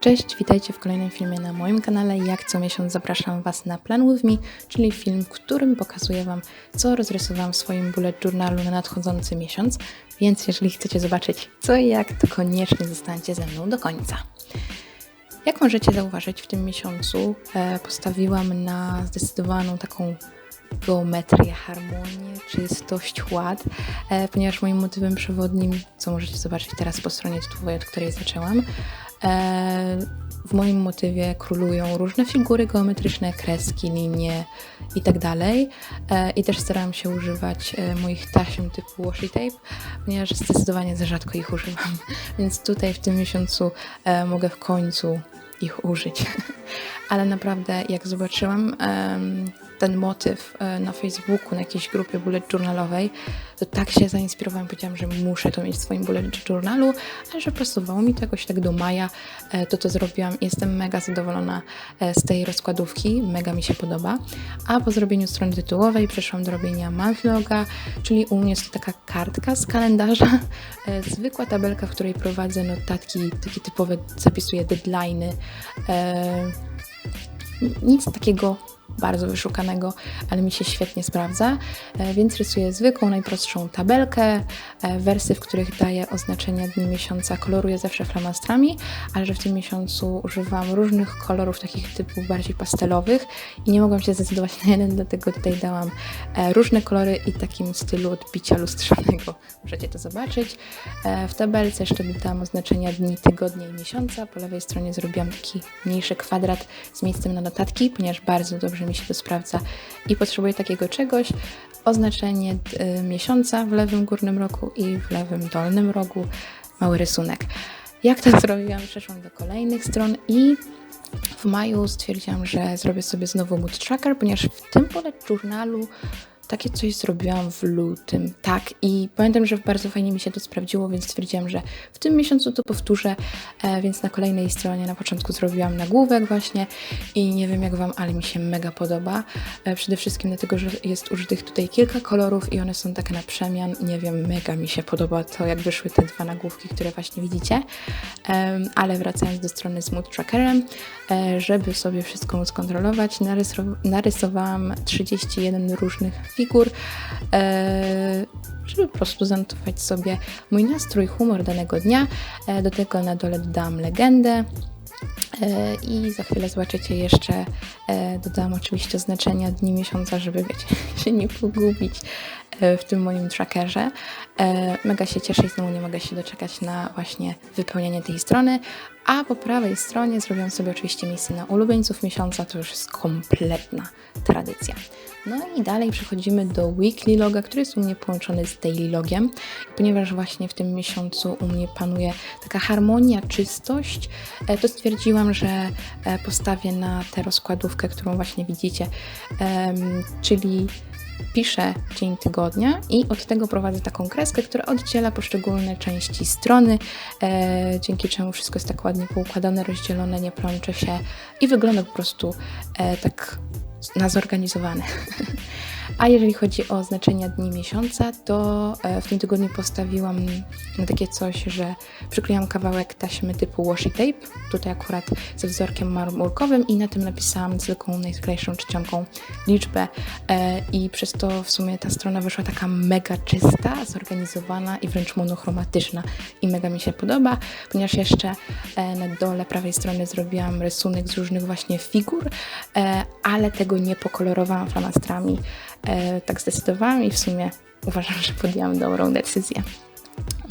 Cześć, witajcie w kolejnym filmie na moim kanale. Jak co miesiąc zapraszam Was na Plan With Me, czyli film, w którym pokazuję Wam, co rozrysowałam w swoim bullet journalu na nadchodzący miesiąc. Więc jeżeli chcecie zobaczyć co i jak, to koniecznie zostańcie ze mną do końca. Jak możecie zauważyć, w tym miesiącu e, postawiłam na zdecydowaną taką geometrię, harmonię, czystość, ład, e, ponieważ moim motywem przewodnim, co możecie zobaczyć teraz po stronie tytułowej, od której zaczęłam, e, w moim motywie królują różne figury geometryczne, kreski, linie i tak. E, I też starałam się używać moich taśm typu washi tape, ponieważ zdecydowanie za rzadko ich używam. Więc tutaj w tym miesiącu mogę w końcu ich użyć. Ale naprawdę, jak zobaczyłam ten motyw e, na Facebooku, na jakiejś grupie bullet journalowej, to tak się zainspirowałam, powiedziałam, że muszę to mieć w swoim bullet journalu, a że pasowało mi to jakoś tak do maja, e, to to zrobiłam. Jestem mega zadowolona e, z tej rozkładówki, mega mi się podoba. A po zrobieniu strony tytułowej przeszłam do robienia monthloga, czyli u mnie jest to taka kartka z kalendarza, zwykła tabelka, w której prowadzę notatki, takie typowe, zapisuję deadline'y, e, nic takiego bardzo wyszukanego, ale mi się świetnie sprawdza, e, więc rysuję zwykłą, najprostszą tabelkę, e, wersy, w których daję oznaczenia dni miesiąca, koloruję zawsze flamastrami, ale że w tym miesiącu używam różnych kolorów, takich typu bardziej pastelowych i nie mogłam się zdecydować na jeden, dlatego tutaj dałam e, różne kolory i takim stylu odbicia lustrzanego. Możecie to zobaczyć. W tabelce jeszcze dodałam oznaczenia dni, tygodnia i miesiąca. Po lewej stronie zrobiłam taki mniejszy kwadrat z miejscem na notatki, ponieważ bardzo dobrze mi się to sprawdza i potrzebuję takiego czegoś. Oznaczenie y, miesiąca w lewym górnym rogu i w lewym dolnym rogu. Mały rysunek. Jak to zrobiłam? Przeszłam do kolejnych stron i w maju stwierdziłam, że zrobię sobie znowu mood tracker, ponieważ w tym bullet journalu takie coś zrobiłam w lutym, tak. I pamiętam, że bardzo fajnie mi się to sprawdziło, więc stwierdziłam, że w tym miesiącu to powtórzę. E, więc na kolejnej stronie na początku zrobiłam nagłówek właśnie i nie wiem jak Wam, ale mi się mega podoba. E, przede wszystkim dlatego, że jest użytych tutaj kilka kolorów i one są takie na przemian. Nie wiem, mega mi się podoba to, jak wyszły te dwa nagłówki, które właśnie widzicie. E, ale wracając do strony z Mood Trackerem, e, żeby sobie wszystko skontrolować, narysowałam 31 różnych figur, e, żeby po prostu zanotować sobie mój nastrój, humor danego dnia. E, do tego na dole dodałam legendę. E, I za chwilę zobaczycie jeszcze, dodałam oczywiście oznaczenia dni miesiąca, żeby wiecie, się nie pogubić w tym moim trackerze. Mega się cieszę i znowu nie mogę się doczekać na właśnie wypełnienie tej strony. A po prawej stronie zrobiłam sobie oczywiście miejsce na ulubieńców miesiąca, to już jest kompletna tradycja. No i dalej przechodzimy do weekly loga, który jest u mnie połączony z daily logiem. Ponieważ właśnie w tym miesiącu u mnie panuje taka harmonia, czystość, e, to stwierdziłam, że e, postawię na tę rozkładówkę, którą właśnie widzicie, czyli piszę dzień tygodnia i od tego prowadzę taką kreskę, która oddziela poszczególne części strony, e, dzięki czemu wszystko jest tak ładnie poukładane, rozdzielone, nie plącze się i wygląda po prostu e, tak na zorganizowane. A jeżeli chodzi o znaczenia dni miesiąca, to e, w tym tygodniu postawiłam na takie coś, że przykleiłam kawałek taśmy typu washi tape, tutaj akurat ze wzorkiem marmurkowym i na tym napisałam zwykłą najsklejszą czcionką liczbę e, i przez to w sumie ta strona wyszła taka mega czysta, zorganizowana i wręcz monochromatyczna. I mega mi się podoba, ponieważ jeszcze e, na dole prawej strony zrobiłam rysunek z różnych właśnie figur, ale tego nie pokolorowałam flamastrami, tak zdecydowałam i w sumie uważam, że podjęłam dobrą decyzję.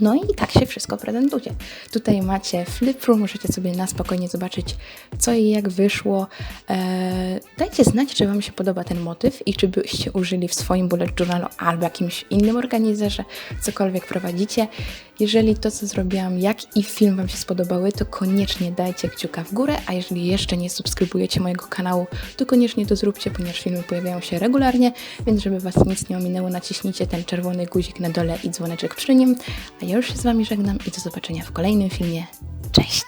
No i tak się wszystko prezentuje. Tutaj macie flipru, możecie sobie na spokojnie zobaczyć, co i jak wyszło. Eee, dajcie znać, czy Wam się podoba ten motyw i czy byście użyli w swoim bullet journalu albo jakimś innym organizerze, cokolwiek prowadzicie. Jeżeli to, co zrobiłam, jak i film Wam się spodobały, to koniecznie dajcie kciuka w górę, a jeżeli jeszcze nie subskrybujecie mojego kanału, to koniecznie to zróbcie, ponieważ filmy pojawiają się regularnie, więc żeby Was nic nie ominęło, naciśnijcie ten czerwony guzik na dole i dzwoneczek przy nim. A już się z Wami żegnam i do zobaczenia w kolejnym filmie. Cześć!